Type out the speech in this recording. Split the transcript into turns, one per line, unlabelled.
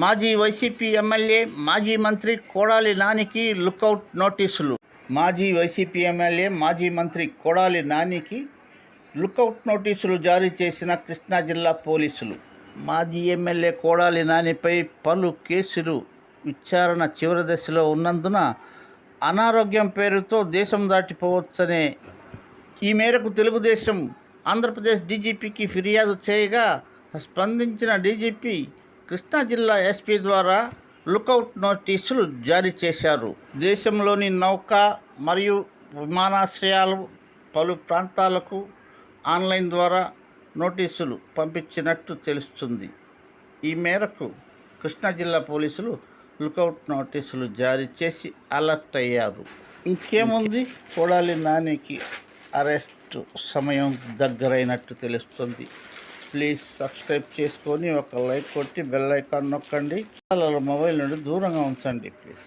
మాజీ YCP MLA మాజీ మంత్రి కోడాలి నానికి లుకౌట్ నోటీసులు. మాజీ వైసీపీ ఎమ్మెల్యే మాజీ మంత్రి కోడాలి నానికి లుకౌట్ నోటీసులు జారీ చేసిన కృష్ణా జిల్లా పోలీసులు. మాజీ ఎమ్మెల్యే కోడాలి నానిపై పలు కేసులు విచారణ చివరి దశలో ఉన్నందున అనారోగ్యం పేరుతో దేశం దాటిపోవచ్చనే ఈ మేరకు తెలుగుదేశం ఆంధ్రప్రదేశ్ డీజీపీకి ఫిర్యాదు చేయగా స్పందించిన డీజీపీ కృష్ణా జిల్లా ఎస్పీ ద్వారా లుకౌట్ నోటీసులు జారీ చేశారు. దేశంలోని నౌక మరియు విమానాశ్రయాలు పలు ప్రాంతాలకు ఆన్లైన్ ద్వారా నోటీసులు పంపించినట్టు తెలుస్తుంది. ఈ మేరకు కృష్ణా జిల్లా పోలీసులు లుకౌట్ నోటీసులు జారీ చేసి అలర్ట్ అయ్యారు. ఇంకేముంది? కొడాలి నానికి అరెస్ట్ సమయం దగ్గరైనట్టు తెలుస్తుంది. ప్లీజ్ సబ్స్క్రైబ్ చేసుకొని ఒక లైక్ కొట్టి బెల్ ఐకాన్ నొక్కండి. పిల్లల మొబైల్ నుండి దూరంగా ఉంచండి ప్లీజ్.